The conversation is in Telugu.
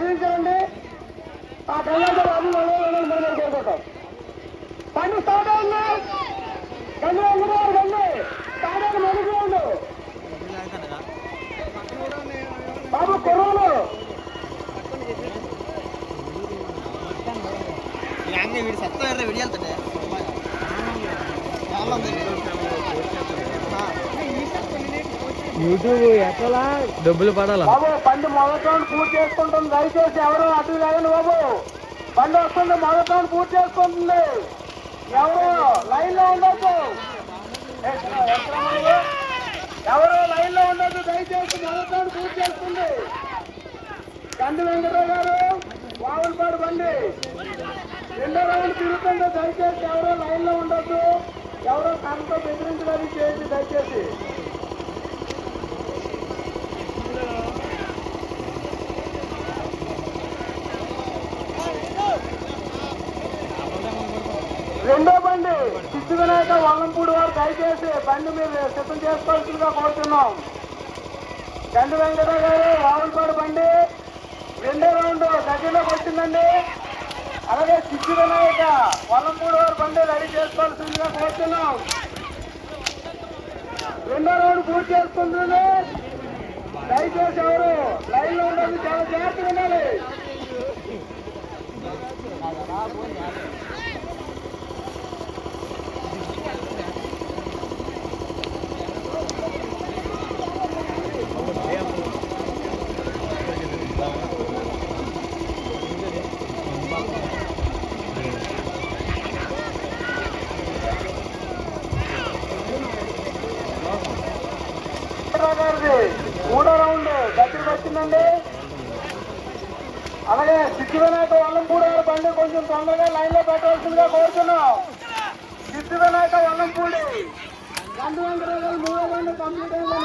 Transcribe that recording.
చదివించారండి ఆ కళ్యాణ బాబు కోరుకుంటాం పని స్టార్ట్ అయింది. గంగు గారు గంగు తాడాలి మనుషులు ఉండు బాబు కుర్రోలు వీడు సత్తా విడియాలంటే యూట్యూబ్ ఎట్లా డబ్బులు పడాలా? బాబు బండి మొదటి పూర్తి చేసుకుంటుంది. దయచేసి ఎవరు అటు కాదండి బాబు. బండి వస్తుంది మొదటి పూర్తి చేసుకుంటుంది. ఎవరు లైన్లో ఉన్నావు? ఎవరు లైన్లో ఉండొద్దు. దయచేసి మొదటి పూర్తి చేసుకుంది గండి వెంకటరావు గారు వావులపాడు బండి. రెండో రౌండ్ తిరుగుతుంది దయచేసి ఎవరో లైన్లో ఉండొద్దు. ఎవరో కళ్ళతో బెదిరించడానికి చేయండి దయచేసి రెండో బండి. సిద్ధి వినాయక వల్లంపూడి వారు దయచేసి బండి మీరు సిద్ధం చేసుకోవాల్సిందిగా కోరుతున్నాం. చంద్ర వెంకట గారు వావులపాడు బండి. రెండో రౌండ్ దగ్గరలోకి వచ్చిందండి. అలాగే సిద్ధి వినాయక వల్లంపూడి వారు బండి రెడీ చేసుకోవాల్సిందిగా కోరుతున్నాం. రెండో రౌండ్ పూర్తి చేసుకుంటుంది. దయచేసి ఎవరు లైన్లో ఉండాలి చాలా జాగ్రత్తగా ఉండాలి. గారిది మూడో రౌండ్. దగ్గరికి వచ్చిందండి. అలాగే సిద్ధి వినాయక వల్లంపూడి గారి బండి కొంచెం తొందరగా లైన్లో పెట్టవలసిందిగా కోరుతున్నాం. సిద్ధి వినాయక వల్లంపూడి రెండు వందల గారు మూడో బండి కంప్లీట్ అయిందని